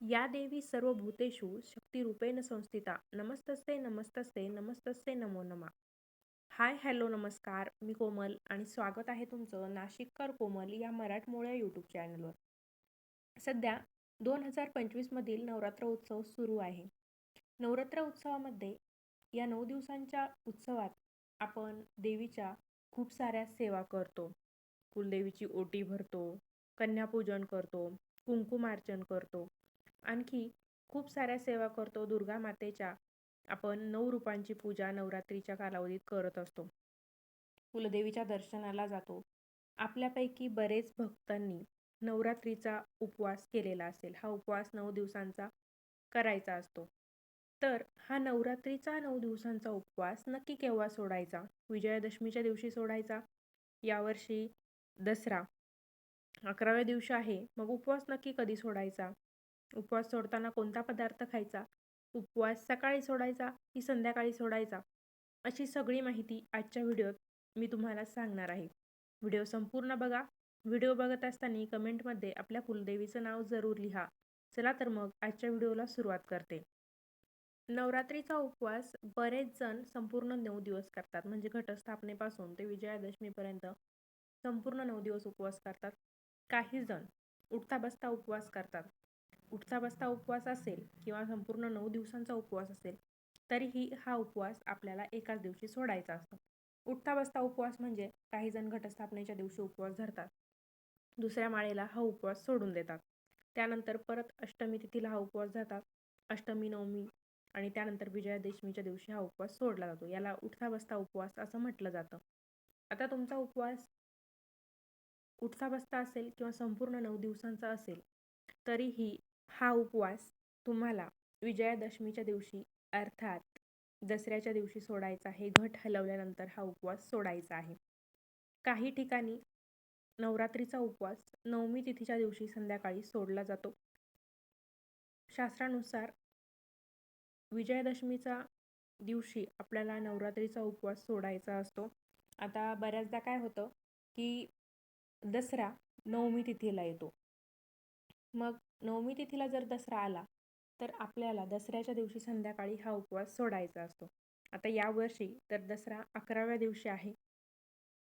या देवी सर्व भूतेषु शक्तिरूपेण संस्थिता. नमस्तस्ते नमस्तस्ते नमस्तस्ते नमो नमा. हाय हॅलो नमस्कार. मी कोमल आणि स्वागत आहे तुमचं नाशिककर कोमल या मराठमोळ्या यूट्यूब चॅनलवर सध्या दोन हजार पंचवीसमधील नवरात्र उत्सव सुरू आहे. नवरात्र उत्सवामध्ये या नऊ दिवसांच्या उत्सवात आपण देवीच्या खूप साऱ्या सेवा करतो. कुलदेवीची ओटी भरतो कन्यापूजन करतो कुंकुमार्चन करतो. आणखी खूप साऱ्या सेवा करतो. दुर्गा मातेच्या आपण नऊ रूपांची पूजा नवरात्रीच्या कालावधीत करत असतो. कुलदेवीच्या दर्शनाला जातो. आपल्यापैकी बरेच भक्तांनी नवरात्रीचा उपवास केलेला असेल. हा उपवास नऊ दिवसांचा करायचा असतो. तर हा नवरात्रीचा नऊ दिवसांचा उपवास नक्की केव्हा सोडायचा? विजयादशमीच्या दिवशी सोडायचा? यावर्षी दसरा अकराव्या दिवशी आहे. मग उपवास नक्की कधी सोडायचा? उपवास सोडताना कोणता पदार्थ खायचा? उपवास सकाळी सोडायचा की संध्याकाळी सोडायचा? अशी सगळी माहिती आजच्या व्हिडिओत मी तुम्हाला सांगणार आहे. व्हिडिओ संपूर्ण बघा. व्हिडिओ बघत असताना कमेंटमध्ये आपल्या कुलदेवीचं नाव जरूर लिहा. चला तर मग आजच्या व्हिडिओला सुरुवात करते. नवरात्रीचा उपवास बरेच जण संपूर्ण नऊ दिवस करतात. म्हणजे घटस्थापनेपासून ते विजयादशमीपर्यंत संपूर्ण नऊ दिवस उपवास करतात. काही जण उठता बसता उपवास करतात. उठता बसता उपवास असेल किंवा संपूर्ण नऊ दिवसांचा उपवास असेल तरीही हा उपवास आपल्याला एकाच दिवशी सोडायचा असतो. उठता बसता उपवास म्हणजे काही जण घटस्थापनेच्या दिवशी उपवास धरतात. दुसऱ्या माळेला हा उपवास सोडून देतात. त्यानंतर परत अष्टमी तिथीला हा उपवास धरतात. अष्टमी नवमी आणि त्यानंतर विजयादशमीच्या दिवशी हा उपवास सोडला जातो. याला उठता बसता उपवास असं म्हटलं जातं. आता तुमचा उपवास उठता बसता असेल किंवा संपूर्ण नऊ दिवसांचा असेल तरीही हा उपवास तुम्हाला विजयादशमीच्या दिवशी अर्थात दसऱ्याच्या दिवशी सोडायचा आहे. घट हलवल्यानंतर हा उपवास सोडायचा आहे. काही ठिकाणी नवरात्रीचा उपवास नवमी तिथीच्या दिवशी संध्याकाळी सोडला जातो. शास्त्रानुसार विजयादशमीचा दिवशी आपल्याला नवरात्रीचा उपवास सोडायचा असतो. आता बऱ्याचदा काय होतं की दसरा नवमी तिथीला येतो. मग नवमी तिथीला जर दसरा आला तर आपल्याला दसऱ्याच्या दिवशी संध्याकाळी हा उपवास सोडायचा असतो. आता यावर्षी तर दसरा अकराव्या दिवशी आहे.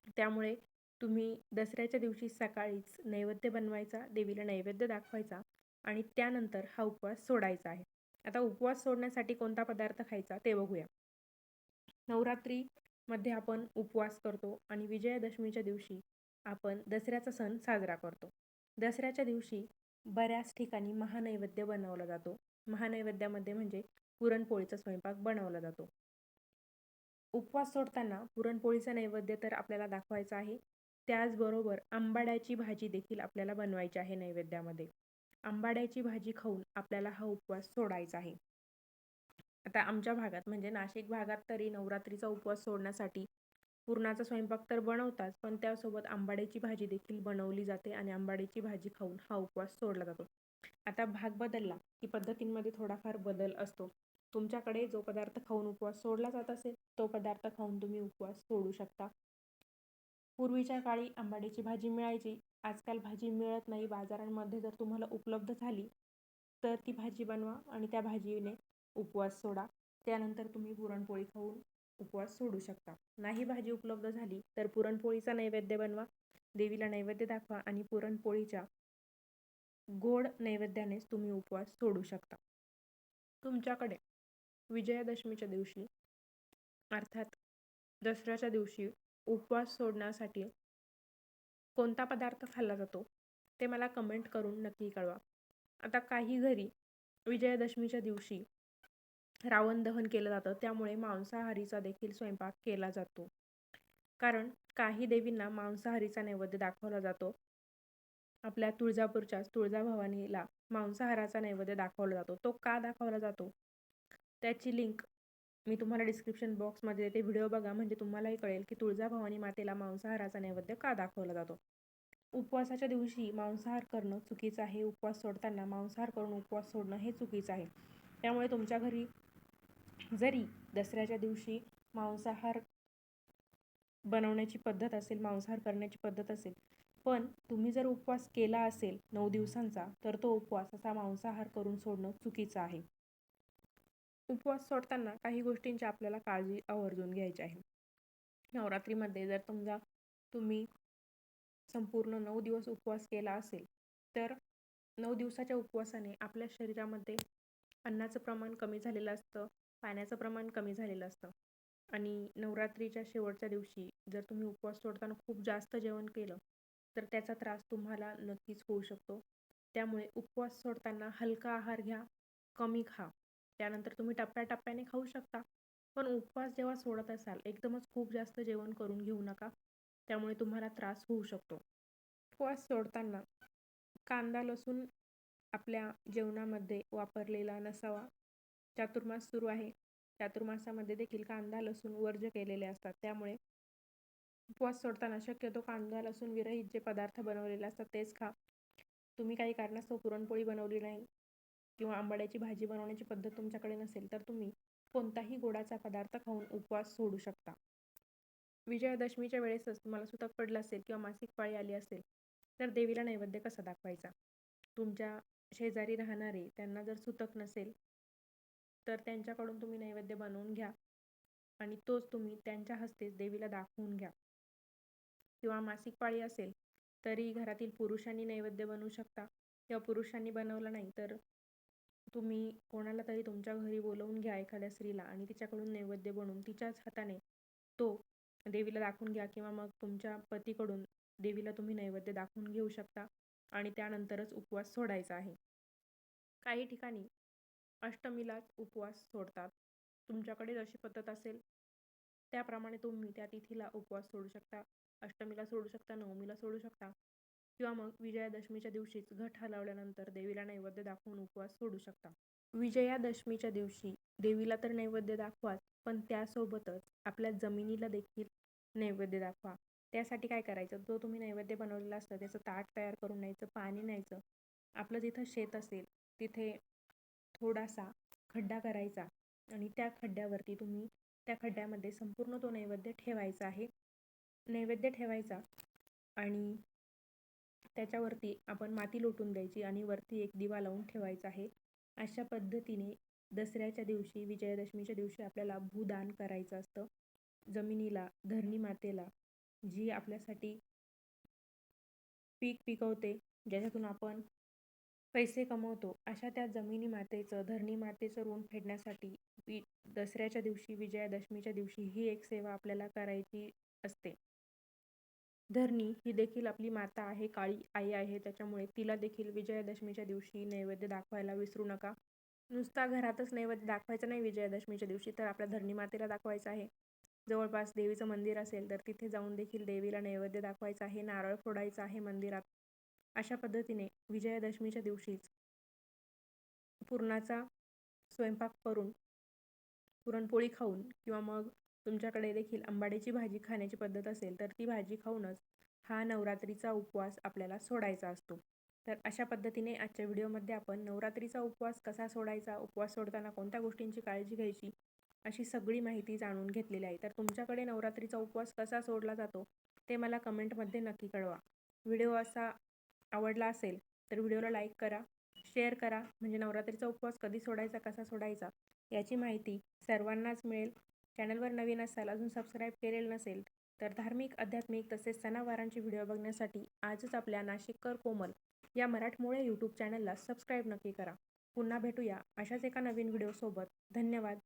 त्यामुळे तुम्ही दसऱ्याच्या दिवशी सकाळीच नैवेद्य बनवायचा देवीला नैवेद्य दाखवायचा आणि त्यानंतर हा उपवास सोडायचा आहे. आता उपवास सोडण्यासाठी कोणता पदार्थ खायचा ते बघूया. नवरात्रीमध्ये आपण उपवास करतो आणि विजयादशमीच्या दिवशी आपण दसऱ्याचा सण साजरा करतो. दसऱ्याच्या दिवशी बऱ्याच ठिकाणी महानैवेद्य बनवला जातो. महानैवेद्यामध्ये म्हणजे पुरणपोळीचा स्वयंपाक बनवला जातो. उपवास सोडताना पुरणपोळीचा नैवेद्य तर आपल्याला दाखवायचा आहे. त्याचबरोबर आंबाड्याची भाजी देखील आपल्याला बनवायची आहे नैवेद्यामध्ये. आंबाड्याची भाजी खाऊन आपल्याला हा उपवास सोडायचा आहे. आता आमच्या भागात म्हणजे नाशिक भागात तरी नवरात्रीचा उपवास सोडण्यासाठी पुरणाचा स्वयंपाक तर बनवतात पण त्यासोबत आंबाड्याची भाजी देखील बनवली जाते आणि आंबाड्याची भाजी खाऊन हा उपवास सोडला जातो. आता भाग बदलला की पद्धतींमध्ये थोडाफार बदल असतो. तुमच्याकडे जो पदार्थ खाऊन उपवास सोडला जात असेल तो पदार्थ खाऊन तुम्ही उपवास सोडू शकता. पूर्वीच्या काळी आंबाड्याची भाजी मिळायची. आजकाल भाजी मिळत नाही. बाजारांमध्ये जर तुम्हाला उपलब्ध झाली तर ती भाजी बनवा आणि त्या भाजीने उपवास सोडा. त्यानंतर तुम्ही पुरणपोळी खाऊन उपवास सोडू शकता. नाही भाजी उपलब्ध झाली तर पुरणपोळीचा नैवेद्य बनवा देवीला नैवेद्य दाखवा आणि पुरणपोळीच्या गोड नैवेद्यानेच तुम्ही उपवास सोडू शकता. तुमच्याकडे विजयादशमीच्या दिवशी अर्थात दसऱ्याच्या दिवशी उपवास सोडण्यासाठी कोणता पदार्थ खाल्ला जातो ते मला कमेंट करून नक्की कळवा. आता काही घरी विजयादशमीच्या दिवशी रावण दहन केलं जातं. त्यामुळे मांसाहारीचा देखील स्वयंपाक केला जातो. कारण काही देवींना मांसाहारीचा नैवेद्य दाखवला जातो. आपल्या तुळजापूरच्याच तुळजाभवानीला मांसाहाराचा नैवेद्य दाखवला जातो. तो का दाखवला जातो? त्याची लिंक मी तुम्हाला डिस्क्रिप्शन बॉक्समध्ये देते. व्हिडिओ बघा. म्हणजे तुम्हालाही कळेल की तुळजाभवानी मातेला मांसाहाराचा नैवेद्य का दाखवला जातो? उपवासाच्या दिवशी मांसाहार करणं चुकीचं आहे. उपवास सोडताना मांसाहार करून उपवास सोडणं हे चुकीचं आहे. त्यामुळे तुमच्या घरी जरी दसऱ्याच्या दिवशी मांसाहार बनवण्याची पद्धत असेल मांसाहार करण्याची पद्धत असेल पण तुम्ही जर उपवास केला असेल नऊ दिवसांचा तर तो उपवास असा मांसाहार करून सोडणं चुकीचं आहे. उपवास सोडताना काही गोष्टींची आपल्याला काळजी आवर्जून घ्यायची आहे. नवरात्रीमध्ये जर तुमचा तुम्ही संपूर्ण नऊ दिवस उपवास केला असेल तर नऊ दिवसाच्या उपवासाने आपल्या शरीरामध्ये अन्नाचं प्रमाण कमी झालेलं असतं पाण्याचं प्रमाण कमी झालेलं असतं. आणि नवरात्रीच्या शेवटच्या दिवशी जर तुम्ही उपवास सोडताना खूप जास्त जेवण केलं तर त्याचा त्रास तुम्हाला नक्कीच होऊ शकतो. त्यामुळे उपवास सोडताना हलका आहार घ्या कमी खा. त्यानंतर तुम्ही टप्प्याटप्प्याने खाऊ शकता. पण उपवास जेव्हा सोडत असाल एकदमच खूप जास्त जेवण करून घेऊ नका. त्यामुळे तुम्हाला त्रास होऊ शकतो. उपवास सोडताना कांदा लसूण आपल्या जेवणामध्ये वापरलेला नसावा. चातुर्मास सुरू आहे. चातुर्मासामध्ये देखील कांदा लसूण वर्ज केलेले असतात. त्यामुळे उपवास सोडताना शक्यतो कांदा लसूण विरहित जे पदार्थ बनवलेले असतात तेच खा. तुम्ही काही कारणास्तव पुरणपोळी बनवली नाही किंवा आंबाड्याची भाजी बनवण्याची पद्धत तुमच्याकडे नसेल तर तुम्ही कोणताही गोडाचा पदार्थ खाऊन उपवास सोडू शकता. विजयादशमीच्या वेळेसच तुम्हाला सुतक पडलं असेल किंवा मासिक पाळी आली असेल तर देवीला नैवेद्य कसा दाखवायचा? तुमच्या शेजारी राहणारे त्यांना जर सुतक नसेल तर त्यांच्याकडून तुम्ही नैवेद्य बनवून घ्या. आणि तोच तुम्ही त्यांच्या हस्तेच देवीला दाखवून घ्या. किंवा मासिक पाळी असेल तरी घरातील पुरुषांनी नैवेद्य बनवू शकता. किंवा पुरुषांनी बनवलं नाही तर तुम्ही कोणाला तरी तुमच्या घरी बोलवून घ्या एखाद्या स्त्रीला आणि तिच्याकडून नैवेद्य बनवून तिच्याच हाताने तो देवीला दाखवून घ्या किंवा मग तुमच्या पतीकडून देवीला तुम्ही नैवेद्य दाखवून घेऊ शकता. आणि त्यानंतरच उपवास सोडायचा आहे. काही ठिकाणी अष्टमीलाच उपवास सोडतात. तुमच्याकडे जशी पद्धत असेल त्याप्रमाणे तुम्ही त्या तिथीला उपवास सोडू शकता. अष्टमीला सोडू शकता नवमीला सोडू शकता. किंवा मग विजयादशमीच्या दिवशीच घट हलवल्यानंतर देवीला नैवेद्य दाखवून उपवास सोडू शकता. विजयादशमीच्या दिवशी देवीला तर नैवेद्य दाखवाच पण त्यासोबतच आपल्या जमिनीला देखील नैवेद्य दाखवा. त्यासाठी काय करायचं? जो तुम्ही नैवेद्य बनवलेला असतं त्याचं ताट तयार करून न्यायचं पाणी न्यायचं. आपलं जिथं शेत असेल तिथे थोडासा खड्डा करायचा आणि त्या खड्ड्यावरती तुम्ही त्या खड्ड्यामध्ये संपूर्ण तो नैवेद्य ठेवायचा आहे. नैवेद्य ठेवायचा आणि त्याच्यावरती आपण माती लोटून द्यायची आणि वरती एक दिवा लावून ठेवायचा आहे. अशा पद्धतीने दसऱ्याच्या दिवशी विजयादशमीच्या दिवशी आपल्याला भूदान करायचं असतं. जमिनीला धरणी मातेला जी आपल्यासाठी पीक पिकवते ज्याच्यातून आपण पैसे कमवतो. अशा त्या जमिनी मातेचं धरणी मातेचं ऋण फेडण्यासाठी वि दसऱ्याच्या दिवशी विजयादशमीच्या दिवशी ही एक सेवा आपल्याला करायची असते. धरणी ही देखील आपली माता आहे काळी आई आहे त्याच्यामुळे तिला देखील विजयादशमीच्या दिवशी नैवेद्य दाखवायला विसरू नका. नुसता घरातच नैवेद्य दाखवायचं नाही विजयादशमीच्या दिवशी तर आपल्या धरणी मातेला दाखवायचं आहे. जवळपास देवीचं मंदिर असेल तर तिथे जाऊन देखील देवीला नैवेद्य दाखवायचं आहे. नारळ फोडायचं आहे मंदिरात. अशा पद्धतीने विजयादशमीच्या दिवशीच पुरणाचा स्वयंपाक करून पुरणपोळी खाऊन किंवा मग तुमच्याकडे देखील आंबाड्याची भाजी खाण्याची पद्धत असेल तर ती भाजी खाऊनच हा नवरात्रीचा उपवास आपल्याला सोडायचा असतो. तर अशा पद्धतीने आजच्या व्हिडिओमध्ये आपण नवरात्रीचा उपवास कसा सोडायचा उपवास सोडताना कोणत्या गोष्टींची काळजी घ्यायची अशी सगळी माहिती जाणून घेतलेली आहे. तर तुमच्याकडे नवरात्रीचा उपवास कसा सोडला जातो ते मला कमेंटमध्ये नक्की कळवा. व्हिडिओ असा आवडला असेल तर व्हिडिओला लाईक करा शेअर करा म्हणजे नवरात्रीचा उपवास कधी सोडायचा कसा सोडायचा याची माहिती सर्वांनाच मिळेल. चॅनलवर नवीन असाल अजून सबस्क्राईब केलेलं नसेल तर धार्मिक आध्यात्मिक तसेच सणावारांचे व्हिडिओ बघण्यासाठी आजच आपल्या नाशिककर कोमल या मराठमोळ्या यूट्यूब चॅनलला सबस्क्राईब नक्की करा. पुन्हा भेटूया अशाच एका नवीन व्हिडिओसोबत. धन्यवाद.